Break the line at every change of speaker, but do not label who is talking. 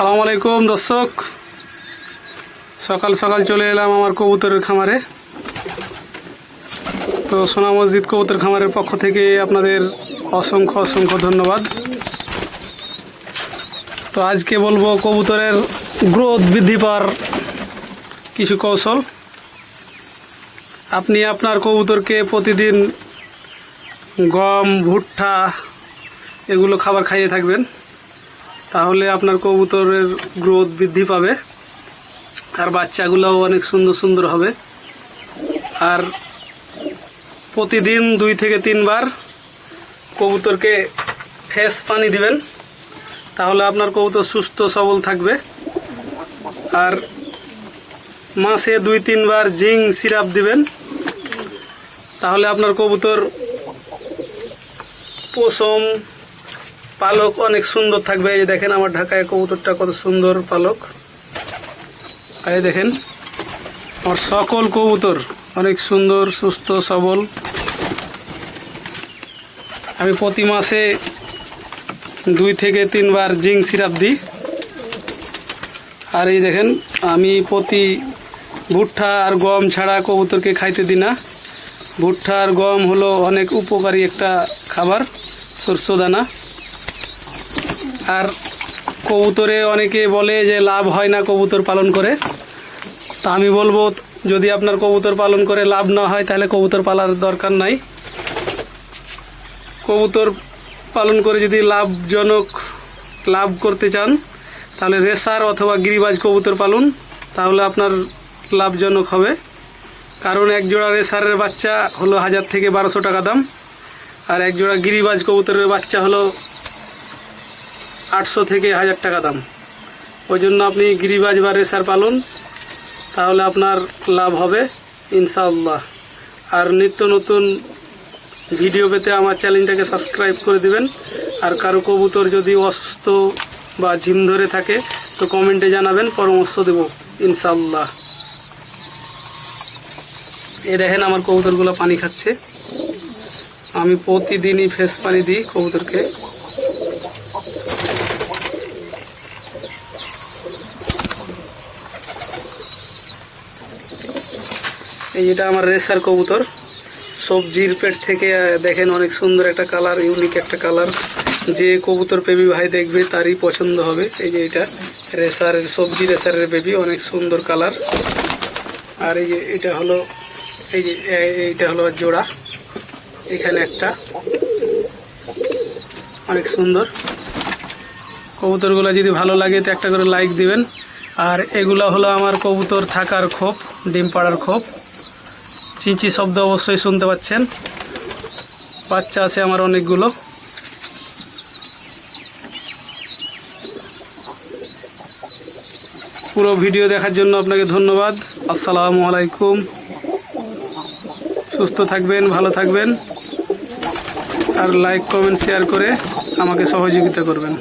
আসসালামু আলাইকুম, দর্শক। সকাল সকাল চলে এলাম আমার কবুতরের খামারে। তো সোনা মসজিদ কবুতর খামারের পক্ষ থেকে আপনাদের অসংখ্য অসংখ্য ধন্যবাদ। তো আজকে বলব কবুতরের গ্রোথ বৃদ্ধি পাওয়ার কিছু কৌশল। আপনি আপনার কবুতরকে প্রতিদিন গম, ভুট্টা, এগুলো খাবার খাইয়ে থাকবেন। তাহলে আপনার কবুতরের গ্রোথ বৃদ্ধি পাবে। আর বাচ্চাগুলোও অনেক সুন্দর সুন্দর হবে। আর প্রতিদিন দুই থেকে তিনবার কবুতরকে ফ্রেশ পানি দিবেন। তাহলে আপনার কবুতর সুস্থ, সবল থাকবে। আর মাসে দুই, তিনবার জিঙ্ক সিরাপ দিবেন। তাহলে আপনার কবুতর পশম পালক অনেক সুন্দর থাকবে। এই যে দেখেন আমার ঢাকায় কবুতরটা কত সুন্দর পালক। এই দেখেন, আমার সকল কবুতর অনেক সুন্দর, সুস্থ, সবল। আমি প্রতি মাসে দুই থেকে তিনবার জিঙ্ক সিরাপ দিই। আর এই দেখেন, আমি প্রতি ভুট্টা আর গম ছাড়া কবুতরকে খাইতে দিই না। ভুট্টা আর গম হলো অনেক উপকারী একটা খাবার, শস্য দানা। আর কবুতরে অনেকে বলে যে লাভ হয় না কবুতর পালন করে। তা আমি বলব, যদি আপনার কবুতর পালন করে লাভ না হয়, তাহলে কবুতর পালার দরকার নাই। কবুতর পালন করে যদি লাভজনক লাভ করতে চান, তাহলে রেসার অথবা গিরিবাজ কবুতর পালন, তাহলে আপনার লাভজনক হবে। কারণ এক জোড়া রেসারের বাচ্চা হলো হাজার থেকে বারোশো টাকা দাম, আর এক জোড়া গিরিবাজ কবুতরের বাচ্চা হলো আটশো থেকে হাজার টাকা দাম। ওই জন্য আপনি গিরিবাজ বা রেসার পালন, তাহলে আপনার লাভ হবে, ইনশাআল্লাহ। আর নিত্য নতুন ভিডিও পেতে আমার চ্যানেলটাকে সাবস্ক্রাইব করে দিবেন। আর কারও কবুতর যদি অসুস্থ বা ঝিম ধরে থাকে, তো কমেন্টে জানাবেন, পরামর্শ দেব ইনশাল্লাহ এ দেখেন আমার কবুতরগুলো পানি খাচ্ছে। আমি প্রতিদিনই ফ্রেশ পানি দিই কবুতরকে। এই যেটা আমার রেসার কবুতর। সবজির পেট থেকে দেখেন অনেক সুন্দর একটা কালার ইউনিক একটা কালার। যে কবুতর বেবি ভাই দেখবে, তারই পছন্দ হবে। এই যে এটা, রেসারের, সবজি রেসারের বেবি অনেক সুন্দর কালার। আর এই যে এটা হলো, এই যে এইটা হলো জোড়া। এখানে একটা। অনেক সুন্দর। কবুতরগুলো যদি ভালো লাগে, তো একটা করে লাইক দিবেন। আর এগুলো হলো আমার কবুতর থাকার খোপ, ডিম পাড়ার খোপ। চিঁচি শব্দ অবশ্যই শুনতে পাচ্ছেন। বাচ্চা আছে আমার অনেকগুলো। পুরো ভিডিও দেখার জন্য আপনাকে ধন্যবাদ। আসসালামু আলাইকুম। সুস্থ থাকবেন, ভালো থাকবেন। আর লাইক কমেন্ট শেয়ার করে আমাকে সহযোগিতা করবেন।